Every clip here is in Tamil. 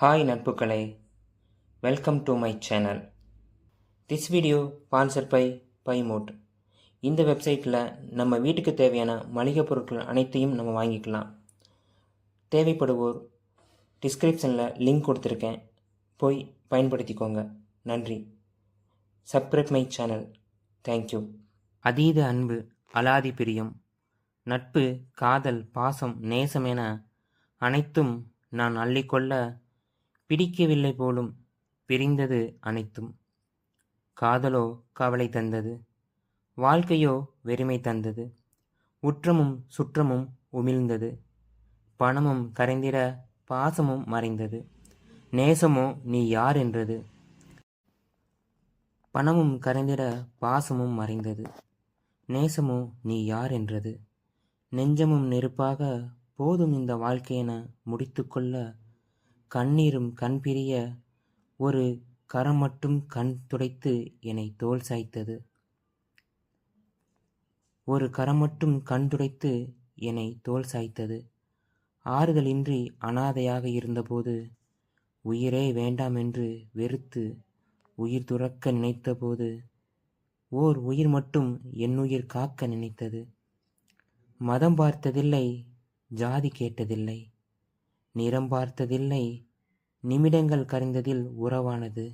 Hi நட்புகளே welcome to my channel this video sponsor by பைமோட் இந்த வெப்சைட்டில் நம்ம வீட்டுக்கு தேவையான மளிகை பொருட்கள் அனைத்தையும் நம்ம வாங்கிக்கலாம். தேவைப்படுவோர் டிஸ்கிரிப்ஷனில் லிங்க் கொடுத்துருக்கேன். போய் பயன்படுத்திக்கோங்க. நன்றி. சப்ஸ்கிரைப் மை சேனல் தேங்க்யூ அதீத அன்பு அலாதி பிரியம். நட்பு காதல் பாசம் நேசம் என அனைத்தும் நான் அள்ளிக்கொள்ள பிடிக்கவில்லை போலும் பிரிந்தது அனைத்தும். காதலோ கவலை தந்தது. வாழ்க்கையோ வெறுமை தந்தது. உற்றமும் சுற்றமும் உமிழ்ந்தது. பணமும் கரைந்திட பாசமும் மறைந்தது. நேசமோ நீ யார் என்றது. பணமும் கரைந்திட பாசமும் மறைந்தது. நேசமோ நீ யார் என்றது. நெஞ்சமும் நெருப்பாக போதும் இந்த வாழ்க்கையென முடித்துக்கொள்ள கண்ணீரும் கண் பிரிய ஒரு கரம் மட்டும் கண் துடைத்து என்னை தோல் சாய்த்தது. ஒரு கரம் மட்டும் கண் துடைத்து என்னை தோல் சாய்த்தது. ஆறுதலின்றி அனாதையாக இருந்தபோது உயிரே வேண்டாம் என்று வெறுத்து உயிர் துறக்க நினைத்தபோது ஓர் உயிர் மட்டும் என்னுயிர் காக்க நினைத்தது. மதம் பார்த்ததில்லை ஜாதி கேட்டதில்லை. நிறம் பார்த்ததில்லை நிமிடங்கள் கரைந்ததில் உறவானது.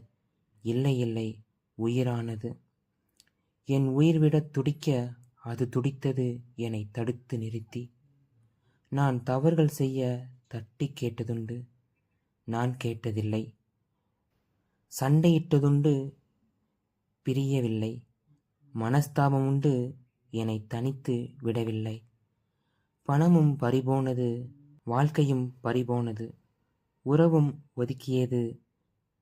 இல்லை இல்லை உயிரானது. என் உயிர் விட துடிக்க அது துடித்தது என்னை தடுத்து நிறுத்தி. நான் தவறுகள் செய்ய தட்டி கேட்டதுண்டு. நான் கேட்டதில்லை. சண்டையிட்டதுண்டு பிரியவில்லை. மனஸ்தாபம் உண்டு என்னை தனித்து விடவில்லை. பணமும் பறிபோனது வாழ்க்கையும் பறிபோனது. உறவும் ஒதுக்கியது.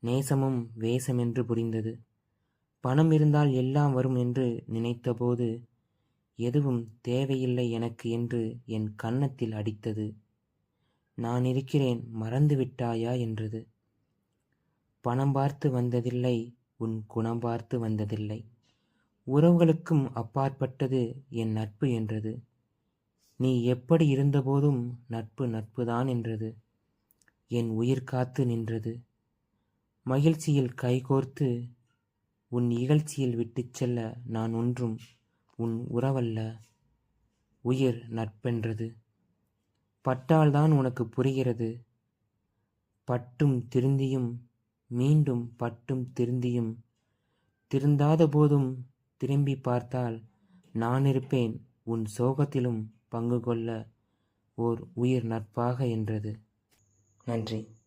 நேசமும் வேஷமென்று புரிந்தது. பணம் இருந்தால் எல்லாம் வரும் என்று நினைத்தபோது எதுவும் தேவையில்லை எனக்கு என்று என் கன்னத்தில் அடித்தது. நான் இருக்கிறேன் மறந்துவிட்டாயா என்றது. பணம் பார்த்து வந்ததில்லை உன் குணம் பார்த்து வந்ததில்லை. உறவுகளுக்கும் அப்பாற்பட்டது என் நட்பு என்றது. நீ எப்படி இருந்தபோதும் நட்பு நட்புதான் என்றது. என் உயிர் காத்து நின்றது. மகிழ்ச்சியில் கைகோர்த்து உன் இகழ்ச்சியில் விட்டுச் செல்ல நான் ஒன்றும் உன் உறவல்ல. உயிர் நட்பென்றது. பட்டால்தான் உனக்கு புரிகிறது. பட்டும் திருந்தியும் மீண்டும் பட்டும் திருந்தியும் திருந்தாத போதும் திரும்பி பார்த்தால் நான் இருப்பேன் உன் சோகத்திலும் பங்கு கொள்ள ஓர் உயிர் நட்பாக என்றது. நன்றி.